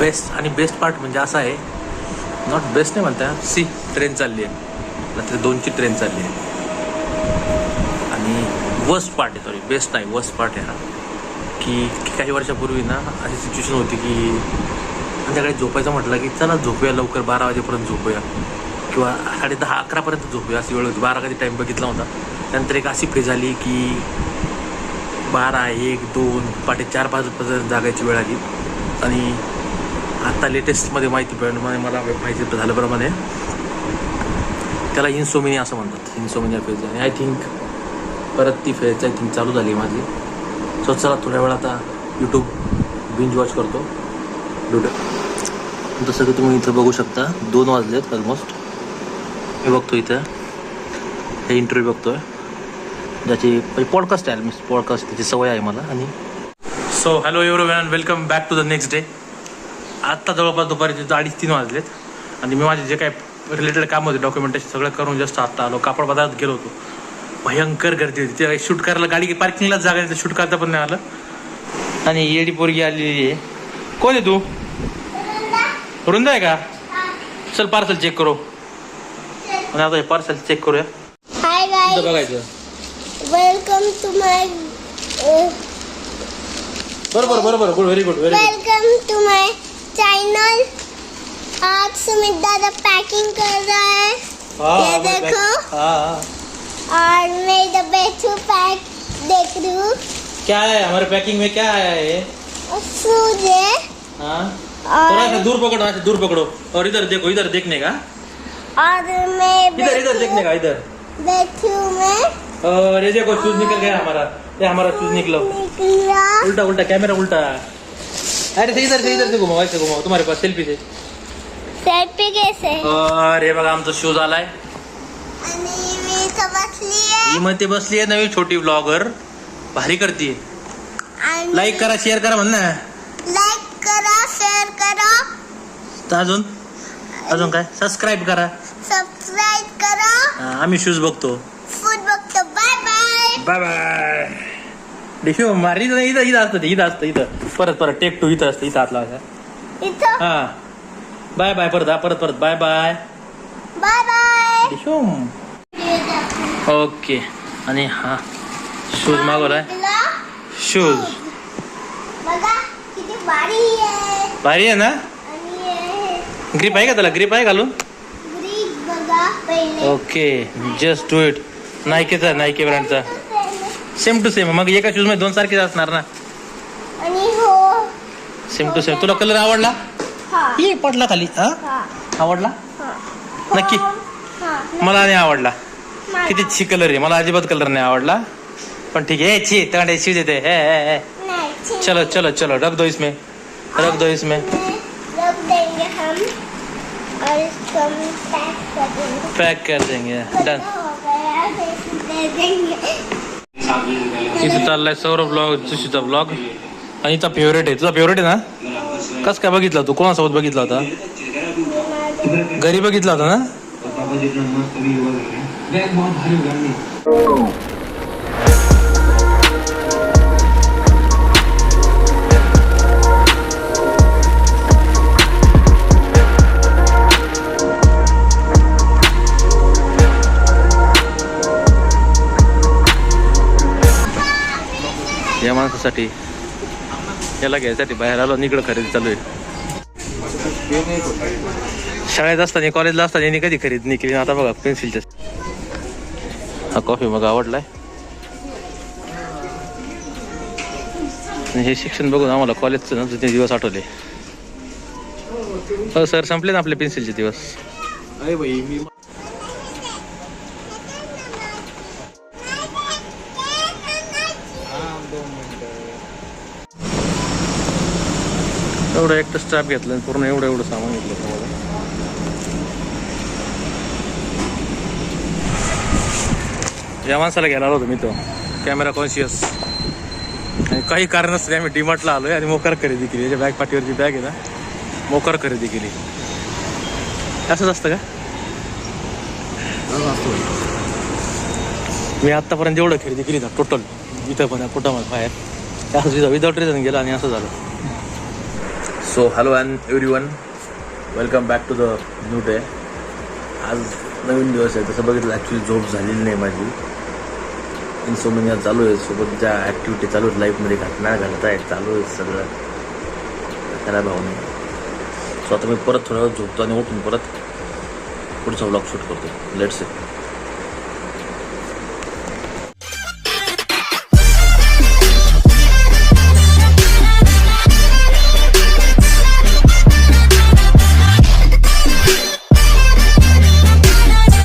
Best आणि best part म्हणजे असा आहे नॉट बेस्ट नाही म्हणता सी ट्रेन चालली आहे. रात्री दोनची ट्रेन चालली आहे. आणि वर्स्ट पार्ट आहे सॉरी बेस्ट नाही वर्स्ट पार्ट आहे हा. की की काही वर्षापूर्वी ना अशी सिच्युएशन होती की संध्याकाळी झोपायचं म्हटलं की चला झोपूया लवकर बारा वाजेपर्यंत झोपूया. किंवा साडे दहा अकरापर्यंत झोपूया अशी वेळ होती. बारा कधी टाईम बघितला होता त्यानंतर एक अशी फेज आली की बारा एक दोन पाटे चार पाच पर्यंत जागायची वेळ आली. आणि आता लेटेस्टमध्ये माहिती प्रमाणे मला माहिती झाल्याप्रमाणे त्याला इन्सोमिनिया असं म्हणतात. इन्सोमिनिया फेज आणि आय थिंक परत ती फेज आय थिंक चालू झाली माझी. सो चला थोड्या वेळ आता यूट्यूब बिंज वॉच करतो. ब्युटी जसं की तुम्ही इथं बघू शकता. दोन वाजलेत ऑलमोस्ट मी बघतो इथं. हे इंटरव्ह्यू बघतोय. ज्याची म्हणजे पॉडकास्ट आहे. मी पॉडकास्ट त्याची सवय आहे मला. आणि so hello every welcome back to the next day आत्ता जवळपास दुपारी तिथं अडीच तीन वाजलेत. आणि मी माझे जे काय रिलेटेड काम होते डॉक्युमेंटेशन सगळं करून जस्ट आत्ता आलो. कापड बाजारात गेलो होतो. भयंकर गर्दी होती. ते शूट करायला गाडी पार्किंगलाच जागा नाही शूट करता पण नाही आलं. आणि येडी पोरगी आलेली आहे. कोण आहे तू? वृंदा आहे का? चल पार्सल चेक करू. आणि आता हे पार्सल चेक करूया. बघायचं. To my uh, बरोबर बरोबर. Good very good very good welcome to channel. आज सुमित दादा पैकिंग कर रहा है। ये देखो। और मैं डब्बे टू पैक देख रही हूँ। क्या है? हमारे पैकिंग में क्या आया है और सूज है। हाँ। थोड़ा सा दूर पकड़ो ऐसे दूर पकड़ो। और इधर देखो इधर देखने का। और मैं इधर इधर देखने का इधर। बैठी हूँ मैं। और ये देखो शूज़ निकल गया हमारा। ये हमारा शूज़ निकलो। निकला। उल्टा उल्टा कैमरा उल्टा। अरे से इधर से इधर से घुमाओ ऐसे घुमाओ तुम्हारे पास सेल्फी दे. सेल्फी कैसे? हे बघा आमचा शूज आलाय आणि मी इथं बसली आहे ही मध्ये बसली आहे नवी छोटी ब्लॉगर भारी करते लाईक करा शेअर करा म्हण ना. लाईक करा शेअर करा. तर अजून? अजून काय? सबस्क्राईब करा. सबस्क्राईब करा. हा, आम्ही शूज बघतो. फूड बघतो. बाय बाय बाय बाय डिशो मारी इथं इथं इथं असतं ते, इथं असतं इथं. परत परत टेक टू इथं असतं इथं हात लावायचा इथं? हा. बाय बाय परत हा परत परत. Bye bye. Bye bye. Okay. आणि हा शूज मागवलाय. शूज. बघा किती भारी आहे. भारी आहे ना? आणि ग्रीप आहे का त्याला? ग्रीप आहे घालून ग्रीक बघा पहिले. ओके. जस्ट डू इट नायकेचा नायके ब्रँडचा सेम टू सेम मग एका शूज़ मध्ये दोन सारखेच असणार ना. आणि हो. सेम टू सेम तुला कलर आवडला? हा. ये पडला खाली. हा? आवडला? हा. नक्की. हा मला नाही आवडला. किती छी कलर आहे? मला अजिबात कलर नाही आवडला. पण ठीक है छी तगड़े शी देते. हे हे, हे. चलो चलो चलो. रख दो इसमें. रख दो इसमें. रख देंगे हम. और इसको पैक कर देंगे. पैक कर देंगे. डन दे देंगे. इथे चाललाय सौरभ ब्लॉग सुशीचा ब्लॉग आणि इथं फेवरेट आहे. तुझा फेवरेट आहे ना? कस काय बघितला तू? कोणासोबत बघितला होता? घरी बघितला होता ना? साठी याला घ्यायसाठी बाहेर आलो आणि इकडं खरेदी चालू आहे. शाळेत असताना कॉलेजला असताना यांनी कधी खरेदी नाही केली आता बघा पेन्सिलच्या हा कॉफी मग आवडलाय. हे शिक्षण बघून आम्हाला कॉलेजचं ना जुने दिवस आठवले. हो सर संपले ना आपले पेन्सिलचे दिवस? एवढं एकटं स्टॅप घेतलं आणि पूर्ण एवढं एवढं सामान घेतलं तुम्हाला. या माणसाला घ्यायला आलो होतो मी तो. कॅमेरा कॉन्शियस आणि काही कारण असते आम्ही डिमार्टला आलो आहे आणि मोकार खरेदी केली. याच्या बॅग पाठीवरची बॅग आहे ना. मोकार खरेदी केली. असंच असतं का? मी आत्तापर्यंत एवढं खरेदी केली ना टोटल इथं पण पोटामध्ये बाहेर. असं विदाउट रिझन गेलं आणि असं झालं. So hello and everyone welcome back to the new day आज नवीन दिवस आहे. तसं बघितलं ॲक्च्युली झोप झालेली नाही माझी. इन्सोमिनिया चालू आहे. सोबत ज्या ॲक्टिव्हिटी चालू आहेत लाईफमध्ये घटना घडत आहेत चालू आहेत सगळं. त्याला भाव नाही सो आता मी परत थोडा वेळ झोपतो आणि उठून परत पुढचा व्लॉग शूट करतो. लेट्स